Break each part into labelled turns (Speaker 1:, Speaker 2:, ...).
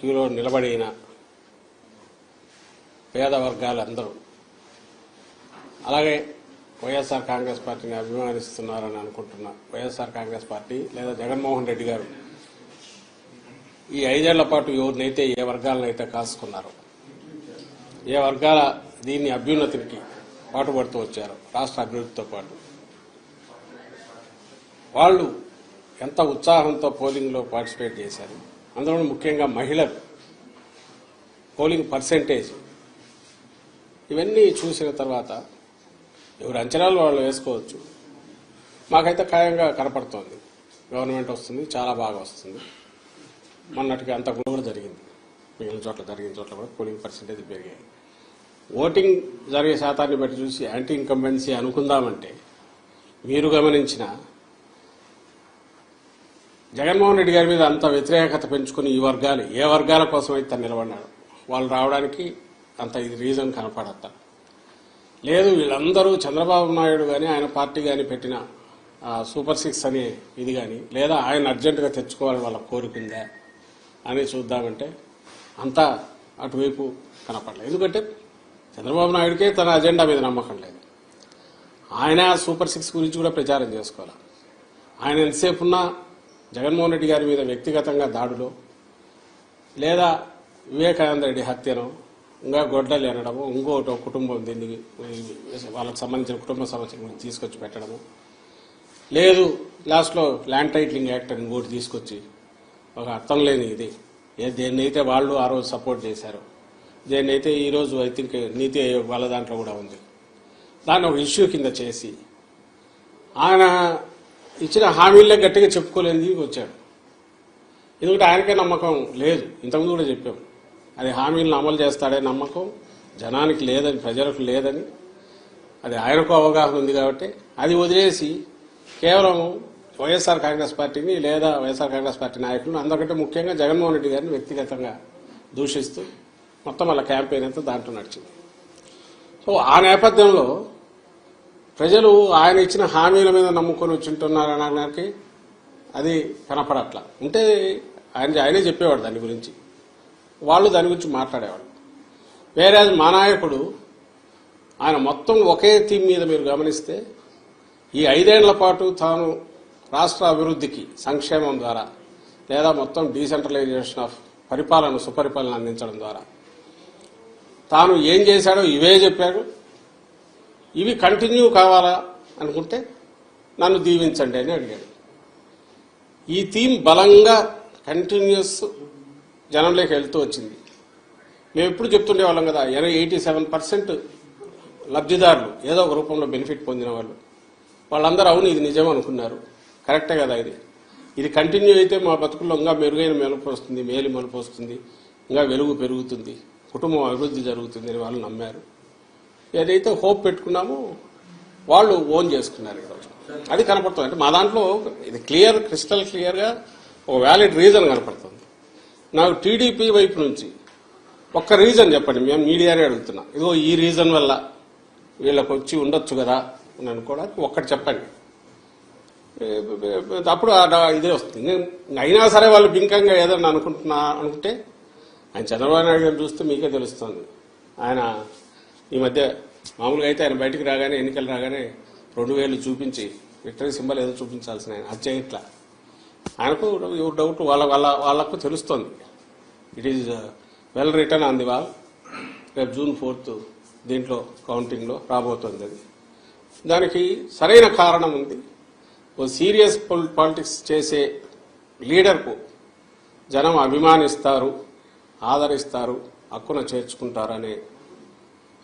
Speaker 1: క్యూలో నిలబడిన పేద వర్గాలందరూ అలాగే వైఎస్ఆర్ కాంగ్రెస్ పార్టీని అభిమానిస్తున్నారని అనుకుంటున్న వైఎస్ఆర్ కాంగ్రెస్ పార్టీ లేదా జగన్మోహన్ రెడ్డి గారు ఈ ఐదేళ్ళ పాటు ఎవరినైతే ఏ వర్గాలనైతే కాసుకున్నారో ఏ వర్గాల దీన్ని అభ్యున్నతికి పాటుపడుతూ వచ్చారు రాష్ట్ర అభివృద్ధితో పాటు వాళ్ళు ఎంత ఉత్సాహంతో పోలింగ్లో పార్టిసిపేట్ చేశారు అందులో ముఖ్యంగా మహిళలు పోలింగ్ పర్సెంటేజ్. ఇవన్నీ చూసిన తర్వాత ఎవరు అంచనాలు వాళ్ళు వేసుకోవచ్చు. మాకైతే ఖాయంగా కనపడుతోంది. గవర్నమెంట్ వస్తుంది చాలా బాగా వస్తుంది. మొన్నటికి అంత కూడా జరిగింది. మిగిలిన చోట్ల జరిగిన చోట్ల కూడా పోలింగ్ పర్సెంటేజ్ పెరిగాయి. ఓటింగ్ జరిగే శాతాన్ని బట్టి చూసి యాంటీ ఇన్కంబెన్సీ అనుకుందామంటే మీరు గమనించిన జగన్మోహన్ రెడ్డి గారి మీద అంత వ్యతిరేకత పెంచుకుని ఈ వర్గాలు ఏ వర్గాల కోసం అయితే తను నిలబడినాడు వాళ్ళు రావడానికి అంత ఇది రీజన్ కనపడత లేదు వీళ్ళందరూ చంద్రబాబు నాయుడు కానీ ఆయన పార్టీ కానీ పెట్టిన సూపర్ సిక్స్ అనే ఇది కానీ లేదా ఆయన అర్జెంటుగా తెచ్చుకోవాలని వాళ్ళ కోరుకుందా అని చూద్దామంటే అంతా అటువైపు కనపడలేదు ఎందుకంటే చంద్రబాబు నాయుడికే తన అజెండా మీద నమ్మకం లేదు. ఆయన సూపర్ సిక్స్ గురించి కూడా ప్రచారం చేసుకోవాలి? ఆయన ఎంతసేపు ఉన్నా జగన్మోహన్ రెడ్డి గారి మీద వ్యక్తిగతంగా దాడులు లేదా వివేకానంద రెడ్డి హత్యను ఇంకా గొడ్డలు అనడము ఇంకోటి ఒక కుటుంబం దీన్ని వాళ్ళకి సంబంధించిన కుటుంబ సమస్యలు తీసుకొచ్చి పెట్టడము. లేదు లాస్ట్లో ల్యాండ్ టైటిలింగ్ యాక్ట్ అని ఇంకోటి తీసుకొచ్చి ఒక అర్థం లేని ఇది. ఏ దేన్నైతే వాళ్ళు ఆ రోజు సపోర్ట్ చేశారు దేన్నైతే ఈరోజు ఐ థింక్ నీతి ఆయోగ్ వాళ్ళ దాంట్లో కూడా ఉంది. దాన్ని ఒక ఇష్యూ కింద చేసి ఆయన ఇచ్చిన హామీలే గట్టిగా చెప్పుకోలేని వచ్చాడు. ఎందుకంటే ఆయనకే నమ్మకం లేదు. ఇంతకుముందు కూడా చెప్పాం. అది హామీలను అమలు చేస్తాడే నమ్మకం జనానికి లేదని ప్రజలకు లేదని. అది ఆయనకు అవగాహన ఉంది కాబట్టి అది వదిలేసి కేవలం వైఎస్ఆర్ కాంగ్రెస్ పార్టీని లేదా వైఎస్ఆర్ కాంగ్రెస్ పార్టీ నాయకులను అందరికంటే ముఖ్యంగా జగన్మోహన్ రెడ్డి గారిని వ్యక్తిగతంగా దూషిస్తూ మొత్తం వాళ్ళ క్యాంపెయిన్ అంతా దాంట్లో నడిచింది. సో ఆ నేపథ్యంలో ప్రజలు ఆయన ఇచ్చిన హామీల మీద నమ్ముకొని వచ్చింటున్నారు అనడానికి అది కనపడట్ల. ఉంటే ఆయన ఆయనే చెప్పేవాడు దాని గురించి. వాళ్ళు దాని గురించి మాట్లాడేవాడు వేరే మా నాయకుడు ఆయన మొత్తం ఒకే థీమ్ మీద మీరు గమనిస్తే ఈ ఐదేళ్ళ పాటు తాను రాష్ట్ర అభివృద్ధికి సంక్షేమం ద్వారా లేదా మొత్తం డీసెంట్రలైజేషన్ ఆఫ్ పరిపాలన సుపరిపాలన అందించడం ద్వారా తాను ఏం చేశాడో ఇవే చెప్పాడు. ఇవి కంటిన్యూ కావాలా అనుకుంటే నన్ను దీవించండి అని అడిగాడు. ఈ థీమ్ బలంగా కంటిన్యూస్ జనంలోకి వెళ్తూ వచ్చింది. మేము ఎప్పుడు చెప్తుండే వాళ్ళం కదా ఎయిటీ సెవెన్ పర్సెంట్ లబ్ధిదారులు ఏదో ఒక రూపంలో బెనిఫిట్ పొందిన వాళ్ళు. వాళ్ళందరూ అవును ఇది నిజం అనుకున్నారు. కరెక్టే కదా ఇది. ఇది కంటిన్యూ అయితే మా బతుకుల్లో ఇంకా మెరుగైన మెలుపు వస్తుంది మేలు మెలుపు వస్తుంది ఇంకా వెలుగు పెరుగుతుంది కుటుంబం అభివృద్ధి జరుగుతుంది అని వాళ్ళు నమ్మారు. ఏదైతే హోప్ పెట్టుకున్నామో వాళ్ళు ఓన్ చేసుకున్నారు ఈరోజు. అది కనపడుతుంది. అంటే మా దాంట్లో ఇది క్లియర్ క్రిస్టల్ క్లియర్గా ఒక వ్యాలిడ్ రీజన్ కనపడుతుంది. నాకు టీడీపీ వైపు నుంచి ఒక్క రీజన్ చెప్పండి. మేము మీడియానే అడుగుతున్నాం. ఇదిగో ఈ రీజన్ వల్ల వీళ్ళకి వచ్చి ఉండొచ్చు కదా అని అనుకోవడానికి ఒక్కటి చెప్పండి. అప్పుడు ఇదే వస్తుంది. నేను అయినా సరే వాళ్ళు బింకంగా ఏదన్నా అనుకుంటున్నా అనుకుంటే ఆయన చంద్రబాబు నాయుడు గారిని చూస్తే మీకే తెలుస్తుంది. ఆయన ఈ మధ్య మామూలుగా అయితే ఆయన బయటికి రాగానే ఎన్నికలు రాగానే రెండు వేలు చూపించి విక్టరీ సింబల్ ఏదో చూపించాల్సిన ఆయన అది చేయట్లా ఆయనకు ఎవరు డౌట్ వాళ్ళ వాళ్ళ వాళ్ళకు తెలుస్తోంది. It is well written on the wall రేపు జూన్ ఫోర్త్ దీంట్లో కౌంటింగ్లో రాబోతోంది అది. దానికి సరైన కారణం ఉంది. ఓ సీరియస్ పాలిటిక్స్ చేసే లీడర్కు జనం అభిమానిస్తారు ఆదరిస్తారు హక్కున చేర్చుకుంటారనే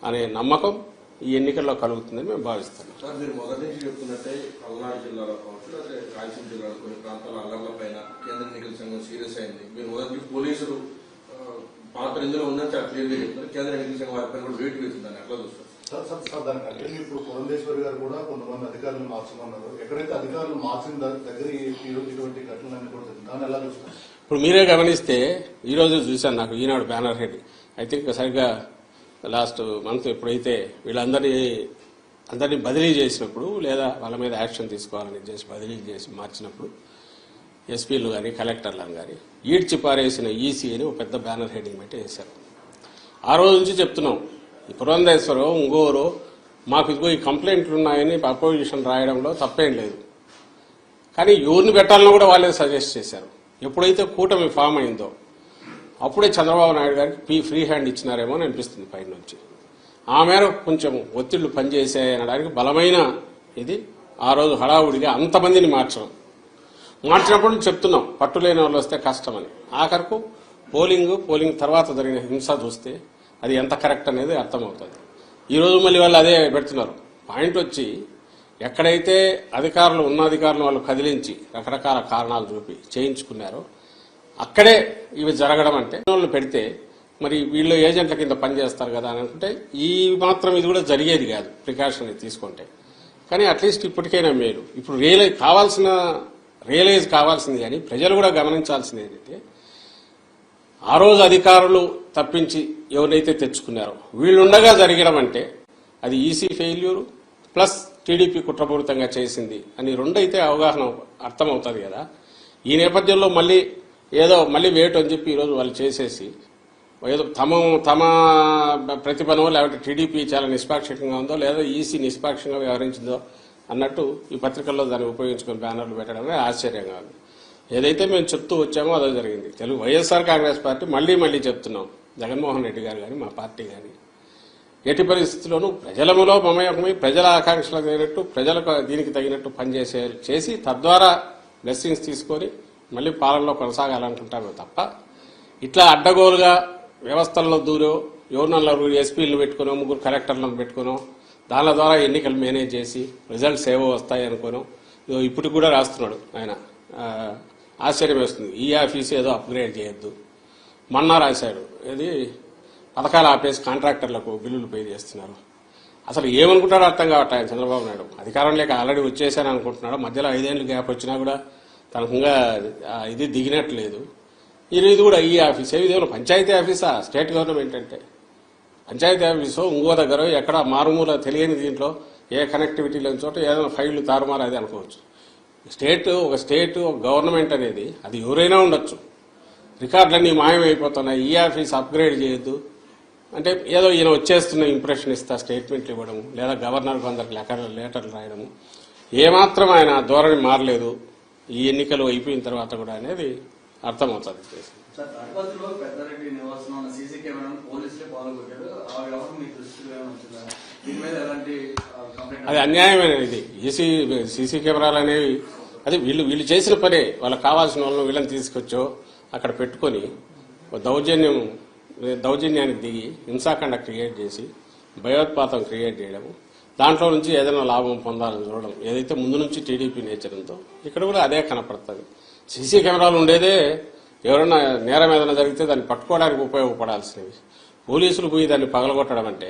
Speaker 1: అనే నమ్మకం ఈ ఎన్నికల్లో కలుగుతుందని మేము భావిస్తున్నాం.
Speaker 2: సార్ మీరు మొదటి నుంచి చెప్తున్నట్టే పల్నాడు జిల్లాలో కావచ్చు లేదా రాయలసీమ జిల్లాలో కొన్ని ప్రాంతాల అల్లర్ల పైన కేంద్ర ఎన్నికల సంఘం సీరియస్ అయింది. మీరు మొదటి పోలీసులు ఆ, పాత్ర ఇందులో ఉందని చాలా క్లియర్గా చెప్తున్నారు. కేంద్ర ఎన్నికల సంఘం కూడా వేటు వేస్తుందని ఎట్లా చూస్తారు?
Speaker 3: సార్ సార్ ఇప్పుడు పురంధేశ్వరి గారు కూడా కొంతమంది అధికారులు మార్చమన్నారు ఎక్కడైతే అధికారులు మార్చిన దగ్గర ఇటువంటి ఘటనలన్నీ కూడా దాన్ని ఎలా చూస్తారు?
Speaker 1: ఇప్పుడు మీరే గమనిస్తే ఈ రోజు చూశాను నాకు Eenadu banner head. I think సరిగ్గా లాస్ట్ మంత్ ఎప్పుడైతే వీళ్ళందరినీ అందరినీ బదిలీ చేసినప్పుడు లేదా వాళ్ళ మీద యాక్షన్ తీసుకోవాలని చేసి బదిలీ చేసి మార్చినప్పుడు ఎస్పీలు కానీ కలెక్టర్లను కానీ ఈడ్చి పారేసిన ఈసీ అని ఒక పెద్ద బ్యానర్ హెడ్డింగ్ పెట్టి వేశారు. ఆ రోజు నుంచి చెప్తున్నాం ఈ పురంధేశ్వరం ఇంకోరు మాకు ఇదిగో ఈ కంప్లైంట్లు ఉన్నాయని అపోజిషన్ రాయడంలో తప్పేం లేదు. కానీ ఎవరిని పెట్టాలని కూడా వాళ్ళే సజెస్ట్ చేశారు. ఎప్పుడైతే కూటమి ఫామ్ అయిందో అప్పుడే చంద్రబాబు నాయుడు గారికి పీ ఫ్రీ హ్యాండ్ ఇచ్చినారేమో అని అనిపిస్తుంది పైన నుంచి. ఆ మేరకు కొంచెం ఒత్తిళ్ళు పనిచేసాయనడానికి బలమైన ఇది. ఆ రోజు హడావుడిగా అంతమందిని మార్చడం. మార్చినప్పుడు చెప్తున్నాం పట్టు లేని వాళ్ళు వస్తే కష్టమని. ఆఖరకు పోలింగ్ పోలింగ్ తర్వాత జరిగిన హింస చూస్తే అది ఎంత కరెక్ట్ అనేది అర్థమవుతుంది. ఈరోజు మళ్ళీ వాళ్ళు అదే పెడుతున్నారు. పాయింట్ వచ్చి ఎక్కడైతే అధికారులు ఉన్న అధికారులు వాళ్ళు కదిలించి రకరకాల కారణాలు చూపి చేయించుకున్నారో అక్కడే ఇవి జరగడం అంటే వాళ్ళు పెడితే మరి వీళ్ళు ఏజెంట్ల కింద పనిచేస్తారు కదా అని అనుకుంటే ఈ మాత్రం ఇది కూడా జరిగేది కాదు ప్రికాషన్ తీసుకుంటే. కానీ అట్లీస్ట్ ఇప్పటికైనా మేలు. ఇప్పుడు రియలైజ్ కావాల్సిన రియలైజ్ కావాల్సింది కానీ ప్రజలు కూడా గమనించాల్సింది ఏంటంటే ఆ రోజు అధికారులు తప్పించి ఎవరైతే తెచ్చుకున్నారో వీళ్ళుండగా జరగడం అంటే అది ఈసీ ఫెయిల్యూర్ ప్లస్ టీడీపీ కుట్రపూరితంగా చేసింది అని రెండైతే అవగాహన అర్థమవుతుంది కదా. ఈ నేపథ్యంలో మళ్ళీ ఏదో మళ్ళీ వేటు అని చెప్పి ఈరోజు వాళ్ళు చేసేసి ఏదో తమ తమ ప్రతిభనో లేకపోతే టీడీపీ చాలా నిష్పాక్షికంగా ఉందో లేదా ఈసీ నిష్పాక్షంగా వ్యవహరించిందో అన్నట్టు ఈ పత్రికల్లో దాన్ని ఉపయోగించుకుని బ్యానర్లు పెట్టడమే ఆశ్చర్యంగా ఉంది. ఏదైతే మేము చెప్తూ వచ్చామో అదో జరిగింది. తెలుగు వైఎస్ఆర్ కాంగ్రెస్ పార్టీ మళ్ళీ మళ్ళీ చెప్తున్నాం. జగన్మోహన్ రెడ్డి గారు కానీ మా పార్టీ కానీ ఎట్టి పరిస్థితుల్లోనూ ప్రజలములో మమయకమై ప్రజల ఆకాంక్షలకు తగినట్టు ప్రజలకు దీనికి తగినట్టు పనిచేసే చేసి తద్వారా బ్లెస్సింగ్స్ తీసుకొని మళ్ళీ పాలనలో కొనసాగాలనుకుంటామే తప్ప ఇట్లా అడ్డగోలుగా వ్యవస్థల్లో దూరో ఎవరినల్లా ఎస్పీలను పెట్టుకునో ముగ్గురు కలెక్టర్లను పెట్టుకునో దాని ద్వారా ఎన్నికలు మేనేజ్ చేసి రిజల్ట్స్ ఏవో వస్తాయి అనుకోను ఇప్పుడు కూడా రాస్తున్నాడు ఆయన. ఆశ్చర్యం వేస్తుంది. ఈ ఆఫీస్ ఏదో అప్గ్రేడ్ చేయొద్దు. మొన్న రాశాడు. ఇది పథకాలు ఆపేసి కాంట్రాక్టర్లకు బిల్లులు పే చేస్తున్నారు. అసలు ఏమనుకుంటాడో అర్థం కావట్లేదు ఆయన చంద్రబాబు నాయుడు. అధికారం లేక ఆల్రెడీ వచ్చేసాను అనుకుంటున్నాడు. మధ్యలో ఐదేళ్ళు గ్యాప్ వచ్చినా కూడా తనకు ఇంకా ఇది దిగినట్లేదు. ఇది ఇది కూడా ఈ ఆఫీస్ ఇది ఏమైనా పంచాయతీ ఆఫీసా? స్టేట్ గవర్నమెంట్ అంటే పంచాయతీ ఆఫీసు ఇంకో దగ్గర ఎక్కడ మారుమూల తెలియని దీంట్లో ఏ కనెక్టివిటీ లేని చోట ఏదైనా ఫైళ్ళు తారుమారు అది అనుకోవచ్చు. స్టేట్ ఒక స్టేట్ ఒక గవర్నమెంట్ అనేది అది ఎవరైనా ఉండొచ్చు. రికార్డులన్నీ మాయమైపోతున్నాయి. ఈ ఆఫీస్ అప్గ్రేడ్ చేయొద్దు. అంటే ఏదో ఈయన వచ్చేస్తున్న ఇంప్రెషన్ ఇస్తా స్టేట్మెంట్లు ఇవ్వడము లేదా గవర్నర్ కొందరికి లెటర్ లెటర్లు రాయడము. ఏమాత్రం ఆయన ధోరణి మారలేదు. ఈ ఎన్నికలు అయిపోయిన తర్వాత కూడా అనేది అర్థమవుతుంది. అది అన్యాయమైన ఇది. ఈసీ సీసీ కెమెరాలు అనేవి అది వీళ్ళు వీళ్ళు చేసిన పనే. వాళ్ళకి కావాల్సిన వాళ్ళని వీళ్ళని తీసుకొచ్చో అక్కడ పెట్టుకొని దౌర్జన్యం దౌర్జన్యానికి దిగి హింసాకాండ క్రియేట్ చేసి భయోత్పాతం క్రియేట్ చేయడము. దాంట్లో నుంచి ఏదైనా లాభం పొందాలని చూడడం ఏదైతే ముందు నుంచి టీడీపీ నేచర్ ఉందో ఇక్కడ కూడా అదే కనపడుతుంది. సీసీ కెమెరాలు ఉండేదే ఎవరైనా నేరం ఏదైనా జరిగితే దాన్ని పట్టుకోవడానికి ఉపయోగపడాల్సినవి. పోలీసులు పోయి దాన్ని పగలగొట్టడం అంటే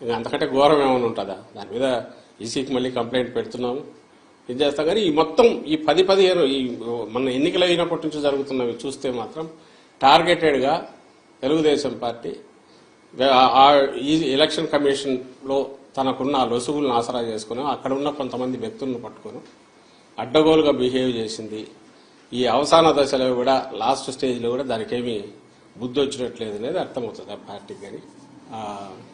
Speaker 1: ఇంకా అంతకంటే ఘోరం ఏమైనా ఉంటుందా? దాని మీద ఈసీకి మళ్ళీ కంప్లైంట్ పెడుతున్నాము. ఇది చేస్తాం? కానీ ఈ మొత్తం ఈ పది పదిహేను ఈ మన ఎన్నికలు అయినప్పటి నుంచి జరుగుతున్నవి చూస్తే మాత్రం టార్గెటెడ్గా తెలుగుదేశం పార్టీ ఈ ఎలక్షన్ కమిషన్లో తనకున్న ఆ లొసుగులను ఆసరా చేసుకుని అక్కడ ఉన్న కొంతమంది వ్యక్తులను పట్టుకొని అడ్డగోలుగా బిహేవ్ చేసింది. ఈ అవసాన దశలో కూడా లాస్ట్ స్టేజ్లో కూడా దానికేమీ బుద్ధి వచ్చినట్లేదు అనేది అర్థమవుతుంది ఆ పార్టీకి కానీ.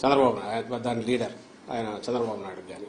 Speaker 1: చంద్రబాబు నాయుడు దాని లీడర్ ఆయన చంద్రబాబు నాయుడు కానీ